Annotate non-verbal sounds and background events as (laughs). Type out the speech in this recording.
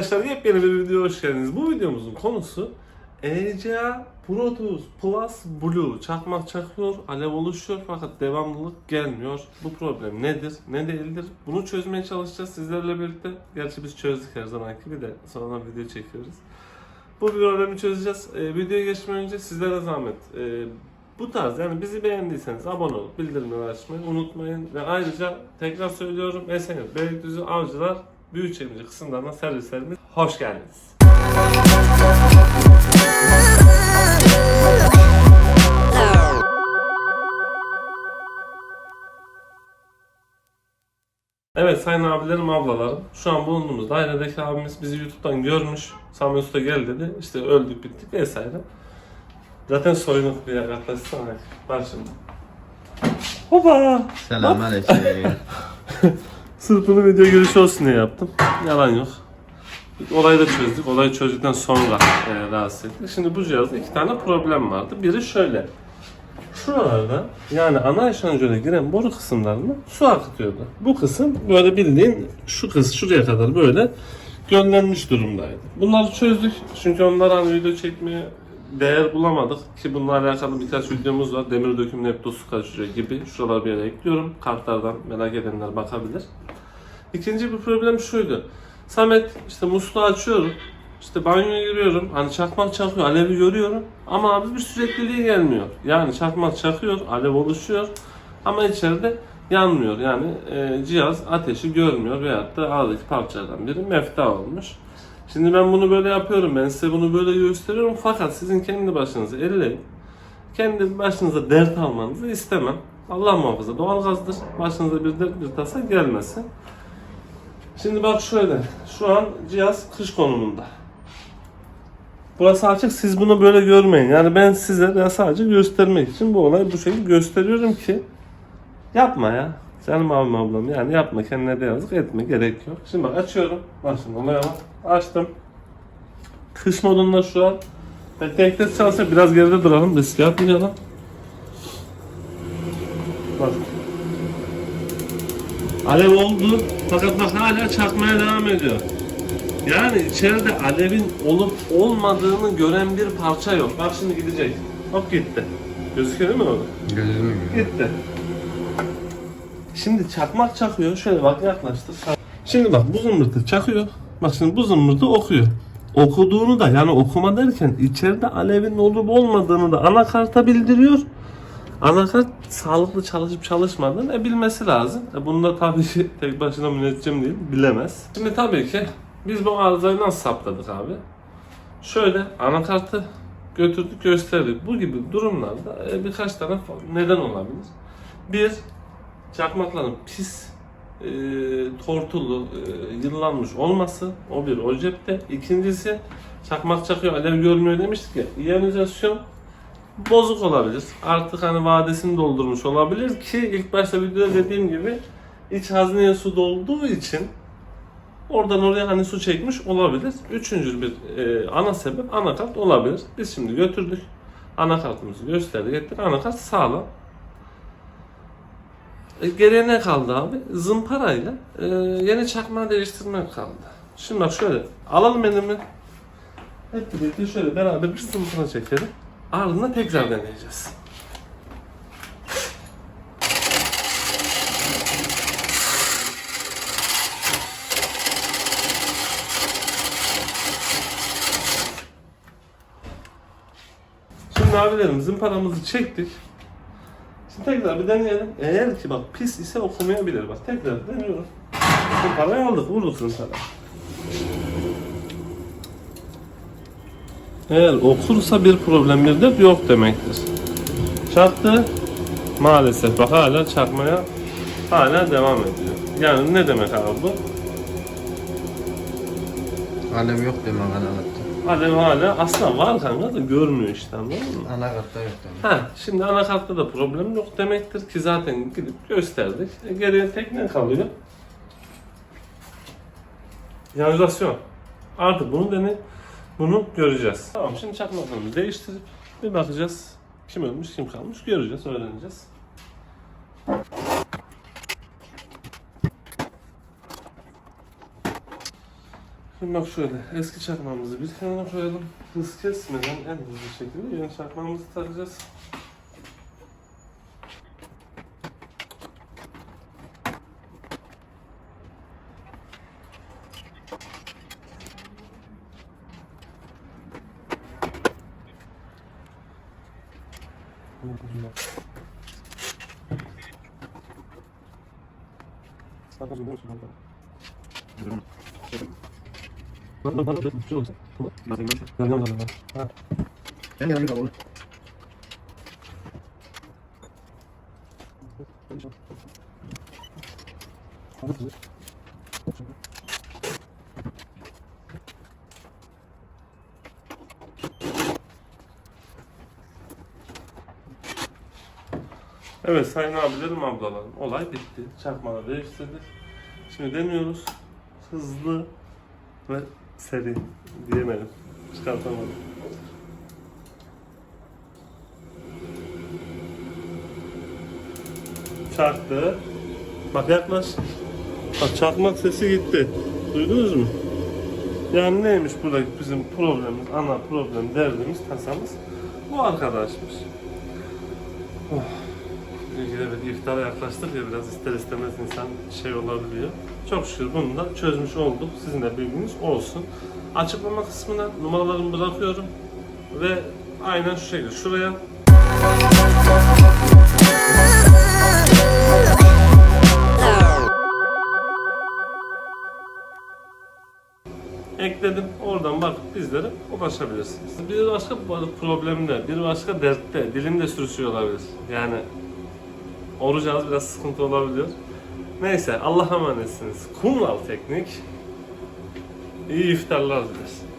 Arkadaşlar yepyeni bir videoya hoş geldiniz. Bu videomuzun konusu ECA Pro Tools Plus Blue çakmak çakıyor, alev oluşuyor fakat devamlılık gelmiyor. Bu problem nedir, ne değildir? Bunu çözmeye çalışacağız sizlerle birlikte. Gerçi biz çözdük her zamanki bir de sonradan video çekiyoruz. Bu problemi çözeceğiz. Ee, videoya geçmeden önce sizlere zahmet. Ee, bu tarz yani bizi beğendiyseniz abone olup bildirimleri açmayı unutmayın. Ve ayrıca tekrar söylüyorum Esenyurt, Beylikdüzü, Avcılar, Büyükçekmece kısımlarına servislerimiz hoş geldiniz. Evet sayın abilerim, ablalarım. Şu an bulunduğumuz dairedeki abimiz bizi YouTube'dan görmüş. Sami Usta gel dedi. İşte öldük bittik vesaire. Zaten soyunuk bir yer yaklaşsana. Bak şimdi. Hopa! Selamünaleyküm. (laughs) Sırf bunu video görüşü olsun diye yaptım. Yalan yok. Olayı da çözdük. Olayı çözdükten sonra e, rahatsız ettik. Şimdi bu cihazda iki tane problem vardı. Biri şöyle. Şuralarda yani ana eşanjöre giren boru kısımlarına su akıtıyordu. Bu kısım böyle bildiğin şu kız şuraya kadar böyle göllenmiş durumdaydı. Bunları çözdük. Çünkü onlar hani video çekmeye değer bulamadık ki bununla alakalı birkaç videomuz var. Demir döküm nepto su kaçırıyor gibi. Şuralara bir yere ekliyorum. Kartlardan merak edenler bakabilir. İkinci bir problem şuydu. Samet işte musluğu açıyorum. İşte banyoya giriyorum. Hani çakmak çakıyor. Alevi görüyorum. Ama abi bir sürekliliği gelmiyor. Yani çakmak çakıyor. Alev oluşuyor. Ama içeride yanmıyor. Yani e, cihaz ateşi görmüyor. Veyahut da aradaki parçalardan biri mefta olmuş. Şimdi ben bunu böyle yapıyorum. Ben size bunu böyle gösteriyorum. Fakat sizin kendi başınıza elleyin. Kendi başınıza dert almanızı istemem. Allah muhafaza doğalgazdır. Başınıza bir dert bir tasa gelmesin. Şimdi bak şöyle. Şu an cihaz kış konumunda. Burası açık. Siz bunu böyle görmeyin. Yani ben size de sadece göstermek için bu olayı bu şekilde gösteriyorum ki yapma ya. Canım abim ablam yani yapma kendine de yazık etme gerek yok. Şimdi bak açıyorum. Bak şimdi olaya bak. Açtım. Kış modunda şu an. Tekrar çalışsa biraz geride duralım. Risk yapmayalım. Bak. Alev oldu fakat bak hala çakmaya devam ediyor. Yani içeride alevin olup olmadığını gören bir parça yok. Bak şimdi gidecek. Hop gitti. Gözüküyor değil mi orada? Gözümü Gitti. Şimdi çakmak çakıyor. Şöyle bak yaklaştır. Şimdi bak bu zımbırtı çakıyor. Bak şimdi bu zımbırtı okuyor. Okuduğunu da yani okuma derken içeride alevin olup olmadığını da anakarta bildiriyor. Anakart sağlıklı çalışıp çalışmadığını e, bilmesi lazım. E, bunu da tabii ki (laughs) tek başına müneccim değil, bilemez. Şimdi tabii ki biz bu arızayı nasıl saptadık abi? Şöyle anakartı götürdük gösterdik. Bu gibi durumlarda e, birkaç tane neden olabilir. Bir, çakmakların pis, e, tortulu, e, yıllanmış olması. O bir o cepte. İkincisi, çakmak çakıyor, alev görmüyor demiştik ya. İyonizasyon bozuk olabilir. Artık hani vadesini doldurmuş olabilir ki ilk başta videoda dediğim gibi iç hazneye su dolduğu için oradan oraya hani su çekmiş olabilir. Üçüncü bir e, ana sebep anakart olabilir. Biz şimdi götürdük. Anakartımızı gösterdik ettik. Anakart sağlam. E, geriye ne kaldı abi? Zımparayla e, yeni çakmağı değiştirmek kaldı. Şimdi bak şöyle alalım elimi. Hep birlikte şöyle beraber bir zımpara çekelim. Ardından tekrar deneyeceğiz. Şimdi abilerim zımparamızı çektik. Şimdi tekrar bir deneyelim. Eğer ki bak pis ise okumayabilir. Bak tekrar deniyorum. Zımparayı aldık, vurduk zımparayı. Eğer okursa bir problem bir de yok demektir. Çaktı. Maalesef bak hala çakmaya hala devam ediyor. Yani ne demek abi bu? Alev yok demem anakatta. Alev hala aslında var kanka da görmüyor işte anladın mı? Anakatta yok demem. Ha, şimdi anakartta da problem yok demektir ki zaten gidip gösterdik. E, geriye tek ne kalıyor? Yanizasyon. Artık bunu dene, bunu göreceğiz. Tamam şimdi çakmaklarımızı değiştirip bir bakacağız. Kim ölmüş kim kalmış göreceğiz, öğreneceğiz. Şimdi bak şöyle eski çakmağımızı bir kenara koyalım. Hız kesmeden en hızlı şekilde yeni çakmağımızı takacağız. Dokuzunda. Sakız olur mu? Ben ben ben ben ben ben ben ben ben yanına kal oğlum. Anlatılır. Evet sayın abilerim ablalarım olay bitti. Çakmağı değiştirdik. Şimdi deniyoruz. Hızlı ve seri diyemedim. Çıkartamadım. Çaktı. Bak yaklaş. Bak çakmak sesi gitti. Duydunuz mu? Yani neymiş buradaki bizim problemimiz, ana problem, derdimiz, tasamız? Bu arkadaşmış. Evet iftara yaklaştık ya biraz ister istemez insan şey olabiliyor. Çok şükür bunu da çözmüş olduk. Sizin de bilginiz olsun. Açıklama kısmına numaralarımı bırakıyorum. Ve aynen şu şekilde şuraya ekledim. Oradan bakıp bizlere ulaşabilirsiniz. Bir başka problemde, bir başka dertte, dilim de sürüşüyor olabilir. Yani oruç ağız biraz sıkıntı olabiliyor. Neyse Allah'a emanetsiniz. Kumral Teknik iyi iftarlar dileriz.